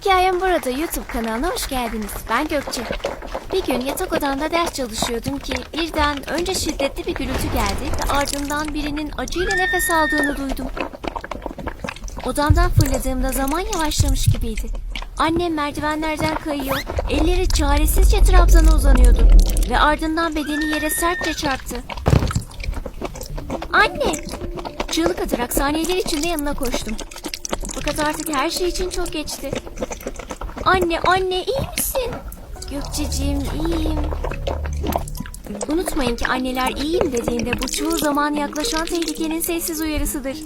Hikayem burada YouTube kanalına hoş geldiniz. Ben Gökçe. Bir gün yatak odamda ders çalışıyordum ki birden önce şiddetli bir gürültü geldi ve ardından birinin acıyla nefes aldığını duydum. Odamdan fırladığımda zaman yavaşlamış gibiydi. Annem merdivenlerden kayıyor, elleri çaresizce trabzana uzanıyordu ve ardından bedeni yere sertçe çarptı. Anne! Çığlık atarak saniyeler içinde yanına koştum. Fakat artık her şey için çok geçti. Anne, anne iyi misin? Gökçeciğim iyiyim. Unutmayın ki anneler iyiyim dediğinde bu çoğu zaman yaklaşan tehlikenin sessiz uyarısıdır.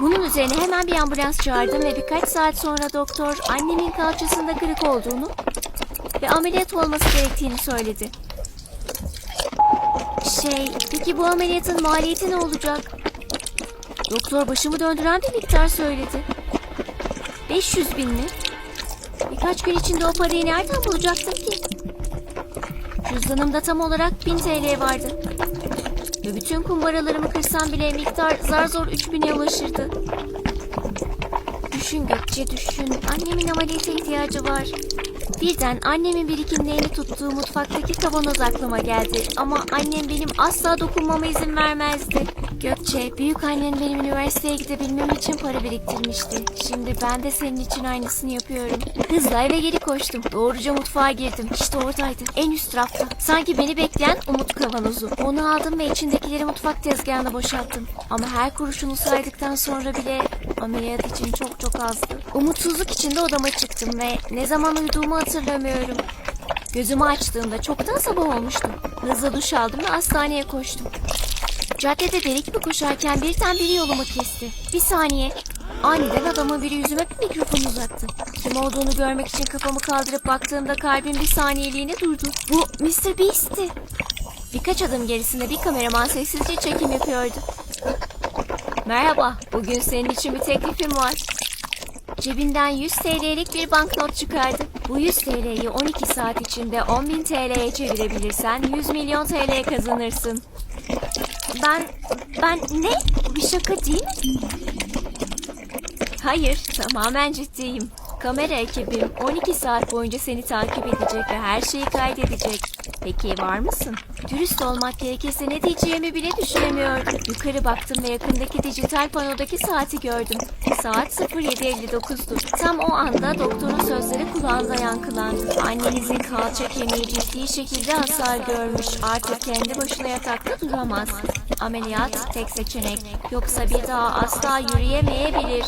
Bunun üzerine hemen bir ambulans çağırdım ve birkaç saat sonra doktor annemin kalçasında kırık olduğunu ve ameliyat olması gerektiğini söyledi. Şey, peki bu ameliyatın maliyeti ne olacak? Doktor başımı döndüren bir miktar söyledi. 500 bin mi? Birkaç gün içinde o parayı nereden bulacaktım ki? Cüzdanımda tam olarak 1000 TL vardı. Ve bütün kumbaralarımı kırsam bile miktar zar zor 3000'e ulaşırdı. Düşün Gökçe düşün. Annemin ameliyata ihtiyacı var. Birden annemin birikimlerini tuttuğu mutfaktaki kavanoz aklıma geldi. Ama annem benim asla dokunmama izin vermezdi. Gökçe, büyük annen benim üniversiteye gidebilmem için para biriktirmişti. Şimdi ben de senin için aynısını yapıyorum. Hızla eve geri koştum. Doğruca mutfağa girdim. İşte oradaydı. En üst rafta. Sanki beni bekleyen umut kavanozu. Onu aldım ve içindekileri mutfak tezgahına boşalttım. Ama her kuruşunu saydıktan sonra bile ameliyat için çok çok azdı. Umutsuzluk içinde odama çıktım ve ne zaman uyuduğumu hatırlamıyorum. Gözümü açtığımda çoktan sabah olmuştu. Hızla duş aldım ve hastaneye koştum. Caddede delik gibi koşarken birden biri yolumu kesti. Bir saniye. Aniden adamın biri yüzüme bir mikrofon uzattı. Kim olduğunu görmek için kafamı kaldırıp baktığımda kalbim bir saniyeliğine durdu. Bu Mr. Beast'ti. Birkaç adım gerisinde bir kameraman sessizce çekim yapıyordu. Merhaba, bugün senin için bir teklifim var. Cebinden 100 TL'lik bir banknot çıkardı. Bu 100 TL'yi 12 saat içinde 10.000 TL'ye çevirebilirsen 100 milyon TL kazanırsın. Ben, ben ne? Bir şaka değil mi? Hayır, tamamen ciddiyim. Kamera ekibim 12 saat boyunca seni takip edecek ve her şeyi kaydedecek. Peki var mısın? Dürüst olmak gerekirse ne diyeceğimi bile düşünemiyordum. Yukarı baktım ve yakındaki dijital panodaki saati gördüm. Saat 07.59'du. Tam o anda doktorun sözleri kulağımda yankılandı. Annenizin kalça kemiği ciddi şekilde hasar görmüş. Artık kendi başına yatakta duramaz. Ameliyat tek seçenek. Yoksa bir daha asla yürüyemeyebilir.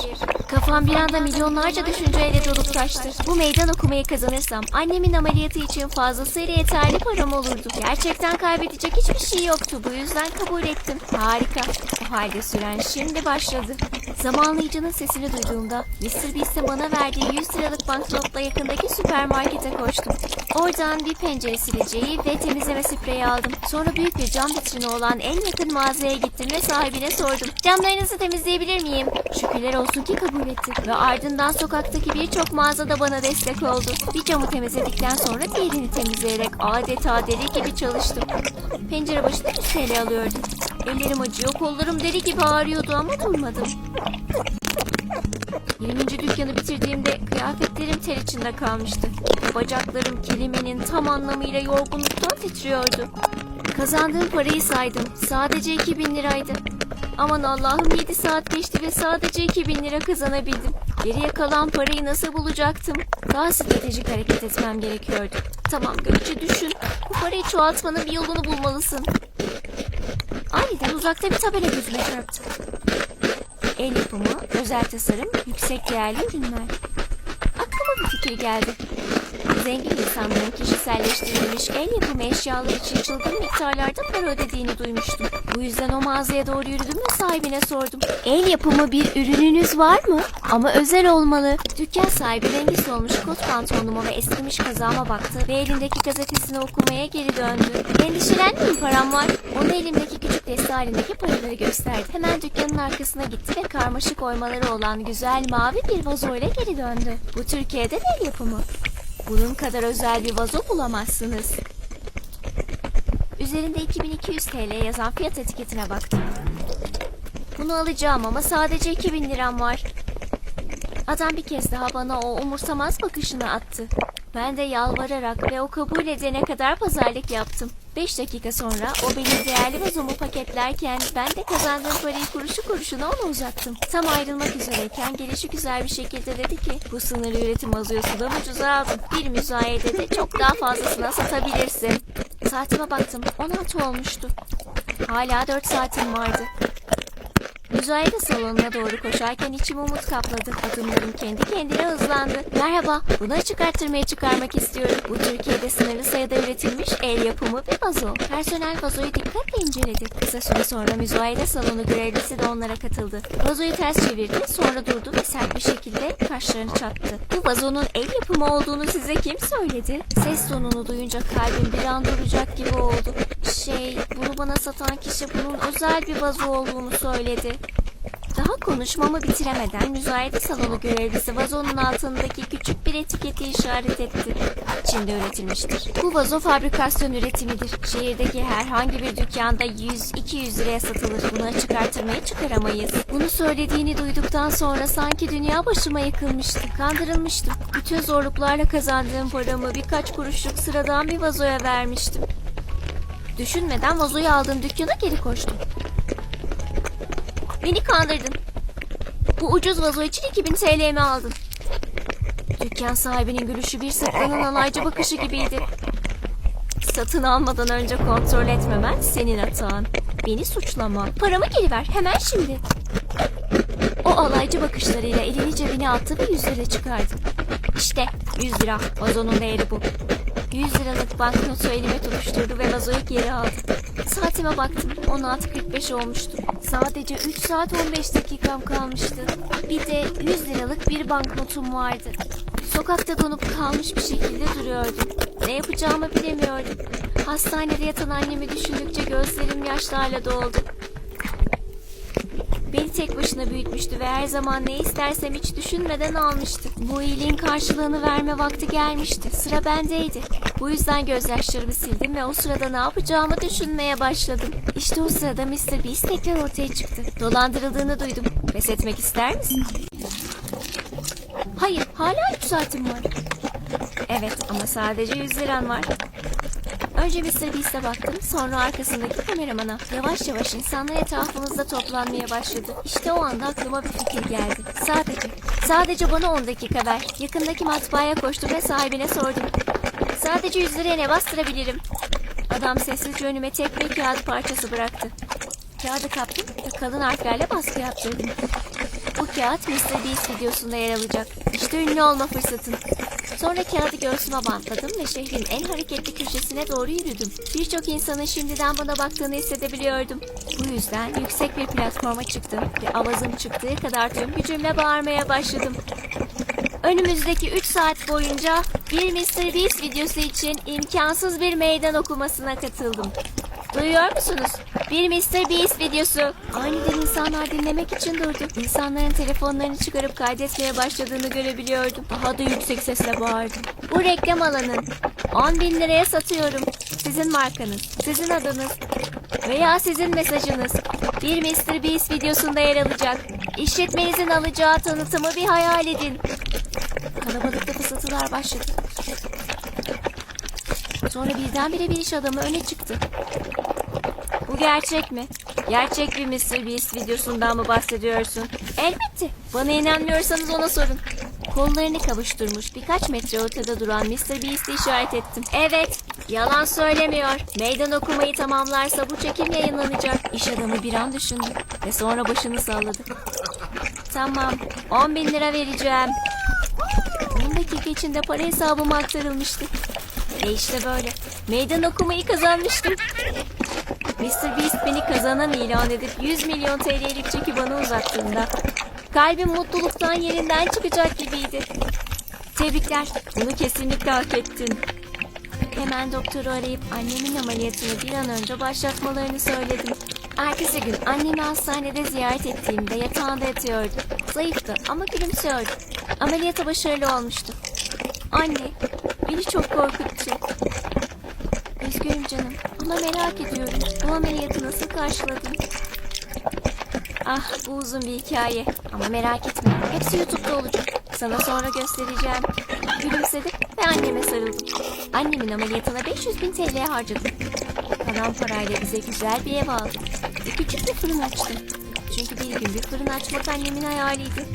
Kafam bir anda milyonlarca düşünceyle dolup taştı. Bu meydan okumayı kazanırsam annemin ameliyatı için fazlasıyla yeterli param olurdu. Gerçekten kaybedecek hiçbir şey yoktu. Bu yüzden kabul ettim. Harika. O halde süren şimdi başladı. Zamanlayıcının sesini duyduğumda Mr. Beast'in bana verdiği 100 liralık banknotla yakındaki süpermarkete koştum. Oradan bir pencere sileceği ve temizleme spreyi aldım. Sonra büyük bir cam vitrini olan en yakın mağazaya gittim ve sahibine sordum. Camlarınızı temizleyebilir miyim? Şükürler olsun ki kabul etti. Ve ardından sokaktaki birçok mağazada bana destek oldu. Bir camı temizledikten sonra diğerini temizleyerek adeta deli gibi çalıştım. Pencere başına 100 TL alıyordum. Ellerim acıyor, kollarım deli gibi ağrıyordu ama durmadım. 20. dükkanı bitirdiğimde kıyafetlerim ter içinde kalmıştı. Bacaklarım kelimenin tam anlamıyla yorgunluktan titriyordu. Kazandığım parayı saydım. Sadece 2000 liraydı. Aman Allah'ım 7 saat geçti ve sadece 2000 lira kazanabildim. Geriye kalan parayı nasıl bulacaktım? Daha stratejik hareket etmem gerekiyordu. Tamam Gökçe düşün. Bu parayı çoğaltmanın bir yolunu bulmalısın. Aniden uzakta bir tabela gözüme çarptı. El yapımı, özel tasarım, yüksek değerli ürünler. Aklıma bir fikir geldi. Zengin insanların kişiselleştirilmiş el yapımı eşyalar için çılgın miktarlarda para ödediğini duymuştum. Bu yüzden o mağazaya doğru yürüdüm ve sahibine sordum. El yapımı bir ürününüz var mı? Ama özel olmalı. Dükkan sahibi rengi solmuş kot pantolonuma ve eskimiş kazağıma baktı ve elindeki gazetesini okumaya geri döndü. Endişelenmeyin param var. Ona elimdeki küçük deste halindeki paraları gösterdi. Hemen dükkanın arkasına gitti ve karmaşık oymaları olan güzel mavi bir vazo ile geri döndü. Bu Türkiye'de de el yapımı. Bunun kadar özel bir vazo bulamazsınız. Üzerinde 2200 TL yazan fiyat etiketine baktım. Bunu alacağım ama sadece 2000 liram var. Adam bir kez daha bana o umursamaz bakışını attı. Ben de yalvararak ve o kabul edene kadar pazarlık yaptım. Beş dakika sonra o benim değerli vazomu paketlerken ben de kazandığım parayı kuruşu kuruşuna ona uzattım. Tam ayrılmak üzereyken gelişi güzel bir şekilde dedi ki bu sınırlı üretim vazoyosundan ucuza aldım. Bir müzayedede çok daha fazlasına satabilirsin. Saatime baktım 16 olmuştu. Hala 4 saatim vardı. Müzayede salonuna doğru koşarken içim umut kapladı. Adımlarım kendi kendine hızlandı. Merhaba, bunu açık arttırmaya çıkarmak istiyorum. Bu Türkiye'de sınırlı sayıda üretilmiş el yapımı bir vazo. Personel vazoyu dikkatle inceledi. Kısa süre sonra müzayede salonu görevlisi de onlara katıldı. Vazoyu ters çevirdi, sonra durdu ve sert bir şekilde kaşlarını çattı. Bu vazonun el yapımı olduğunu size kim söyledi? Ses tonunu duyunca kalbim bir an duracak gibi oldu. Şey, bunu bana satan kişi bunun özel bir vazo olduğunu söyledi. Konuşmamı bitiremeden müzayede salonu görevlisi vazonun altındaki küçük bir etiketi işaret etti. Çin'de üretilmiştir. Bu vazo fabrikasyon üretimidir. Şehirdeki herhangi bir dükkanda 100-200 liraya satılır. Bunu çıkartırmaya çıkaramayız. Bunu söylediğini duyduktan sonra sanki dünya başıma yıkılmıştı. Kandırılmıştım. Bütün zorluklarla kazandığım paramı birkaç kuruşluk sıradan bir vazoya vermiştim. Düşünmeden vazoyu aldığım dükkana geri koştum. Beni kandırdın. Bu ucuz vazo için 2000 TL'mi aldın. Dükkan sahibinin gülüşü bir sırtlanın alaycı bakışı gibiydi. Satın almadan önce kontrol etmemen senin hatan. Beni suçlama. Paramı geri ver hemen şimdi. O alaycı bakışlarıyla elini cebine attı ve 100 lira çıkardı. İşte 100 lira. Vazonun değeri bu. 100 liralık banknotu elime tutuşturdu ve vazoyu geri aldı. Saatime baktım. 16.45 olmuştu. Sadece 3 saat 15 dakikam kalmıştı. Bir de 100 liralık bir banknotum vardı. Sokakta donup kalmış bir şekilde duruyordum. Ne yapacağımı bilemiyordum. Hastanede yatan annemi düşündükçe gözlerim yaşlarla doldu. Tek başına büyütmüştü ve her zaman ne istersem hiç düşünmeden almıştı. Bu iyiliğin karşılığını verme vakti gelmişti. Sıra bendeydi. Bu yüzden gözyaşlarımı sildim ve o sırada ne yapacağımı düşünmeye başladım. İşte o sırada Mr. Beast tekrar ortaya çıktı. Dolandırıldığını duydum. Pes etmek ister misin? Hayır, hala 3 saatim var. Evet ama sadece 100 liran var. Önce Mr. Beast'e baktım, sonra arkasındaki kameramana. Yavaş yavaş insanlar etrafımızda toplanmaya başladı. İşte o anda aklıma bir fikir geldi. Sadece, sadece bana 10 dakika ver. Yakındaki matbaaya koştum ve sahibine sordum. Sadece 100 liraya ne bastırabilirim? Adam sessizce önüme tek bir kağıt parçası bıraktı. Kağıdı kaptım ve kalın harflerle baskı yaptırdım. Bu kağıt Mr. Beast videosunda yer alacak. İşte ünlü olma fırsatın. Sonra kağıdı göğsüme bantladım ve şehrin en hareketli köşesine doğru yürüdüm. Birçok insanın şimdiden bana baktığını hissedebiliyordum. Bu yüzden yüksek bir platforma çıktım ve avazım çıktığı kadar tüm gücümle bağırmaya başladım. Önümüzdeki 3 saat boyunca bir Mr. Beast videosu için imkansız bir meydan okumasına katıldım. Duyuyor musunuz? Bir Mr. Beast videosu. Aniden insanlar dinlemek için durdu. İnsanların telefonlarını çıkarıp kaydetmeye başladığını görebiliyordum. Daha da yüksek sesle bağırdım. Bu reklam alanın. 10 bin liraya satıyorum. Sizin markanız, sizin adınız veya sizin mesajınız bir Mr. Beast videosunda yer alacak. İşletmenizin alacağı tanıtımı bir hayal edin. Kalabalıkta fısıltılar başladı. Sonra birdenbire bir iş adamı öne çıktı. Gerçek mi? Gerçek bir Mr. Beast videosundan mı bahsediyorsun? Elbette. Bana inanmıyorsanız ona sorun. Kollarını kavuşturmuş birkaç metre ortada duran Mr. Beast'i işaret ettim. Evet, yalan söylemiyor. Meydan okumayı tamamlarsa bu çekim yayınlanacak. İş adamı bir an düşündü ve sonra başını salladı. Tamam, 10 bin lira vereceğim. 10 dakika içinde para hesabıma aktarılmıştı. Ve işte böyle. Meydan okumayı kazanmıştım. Mr. Beast beni kazanan ilan edip 100 milyon TL'lik çeki bana uzattığında kalbim mutluluktan yerinden çıkacak gibiydi. Tebrikler. Bunu kesinlikle hak ettin. Hemen doktoru arayıp annemin ameliyatını bir an önce başlatmalarını söyledim. Ertesi gün annemi hastanede ziyaret ettiğimde yatağında yatıyordu. Zayıftı ama gülümsüyordu. Ameliyata başarılı olmuştu. Anne, beni çok korkuttu. Üzgünüm canım ama merak ediyorum. Bu ameliyatı nasıl karşıladın? Ah bu uzun bir hikaye ama merak etme hepsi YouTube'da olacak. Sana sonra göstereceğim. Gülümsedim ve anneme sarıldım. Annemin ameliyatına 500 bin TL harcadım. Kalan parayla bize güzel bir ev aldım. Ve küçük bir fırın açtım. Çünkü bir gün bir fırın açmak annemin hayaliydi.